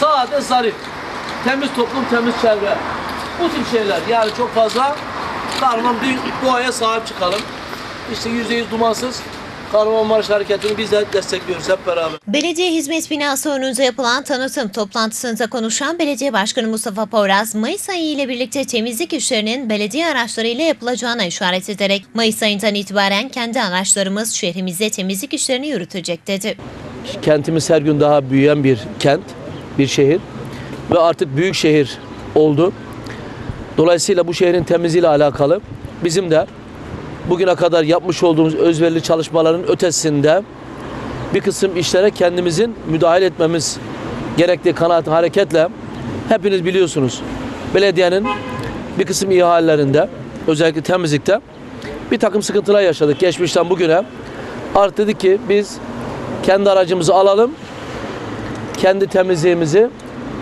Sade zarif. Temiz toplum, temiz çevre. Bu tip şeyler. Yani çok fazla Kahraman bir doğaya sahip çıkalım. İşte yüzde yüz dumansız Kahramanmaraş hareketini biz de destekliyoruz hep beraber. Belediye hizmet binası önünde yapılan tanıtım toplantısında konuşan Belediye Başkanı Mustafa Poyraz, Mayıs ayı ile birlikte temizlik işlerinin belediye araçlarıyla yapılacağına işaret ederek Mayıs ayından itibaren kendi araçlarımız şehrimizde temizlik işlerini yürütecek dedi. Kentimiz her gün daha büyüyen bir kent, bir şehir ve artık büyük şehir oldu. Dolayısıyla bu şehrin temizliğiyle alakalı bizim de bugüne kadar yapmış olduğumuz özverili çalışmaların ötesinde bir kısım işlere kendimizin müdahale etmemiz gerektiği kanaat hareketle hepiniz biliyorsunuz belediyenin bir kısım ihalelerinde özellikle temizlikte bir takım sıkıntılar yaşadık geçmişten bugüne. Artık dedik ki biz kendi aracımızı alalım, kendi temizliğimizi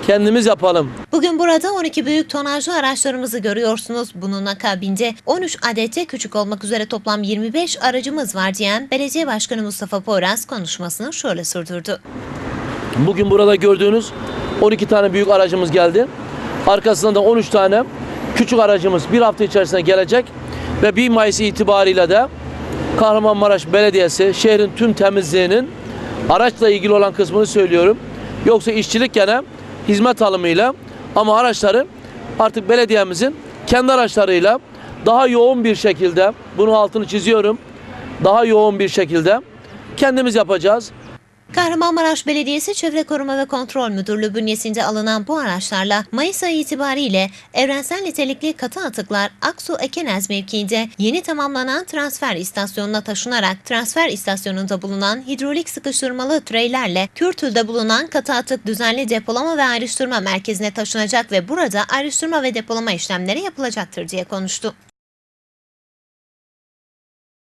kendimiz yapalım. Bugün burada 12 büyük tonajlı araçlarımızı görüyorsunuz. Bunun akabinde 13 adette küçük olmak üzere toplam 25 aracımız var diyen Belediye Başkanı Mustafa Poyraz konuşmasını şöyle sürdürdü. Bugün burada gördüğünüz 12 tane büyük aracımız geldi. Arkasından da 13 tane küçük aracımız bir hafta içerisinde gelecek. Ve 1 Mayıs itibariyle de Kahramanmaraş Belediyesi şehrin tüm temizliğinin araçla ilgili olan kısmını söylüyorum. Yoksa işçilik gene hizmet alımıyla ama araçları artık belediyemizin kendi araçlarıyla daha yoğun bir şekilde bunun altını çiziyorum. Daha yoğun bir şekilde kendimiz yapacağız. Kahramanmaraş Belediyesi Çevre Koruma ve Kontrol Müdürlüğü bünyesinde alınan bu araçlarla Mayıs ayı itibariyle evrensel nitelikli katı atıklar Aksu Ekenez mevkiinde yeni tamamlanan transfer istasyonuna taşınarak transfer istasyonunda bulunan hidrolik sıkıştırmalı treylerle Kürtül'de bulunan katı atık düzenli depolama ve ayrıştırma merkezine taşınacak ve burada ayrıştırma ve depolama işlemleri yapılacaktır diye konuştu.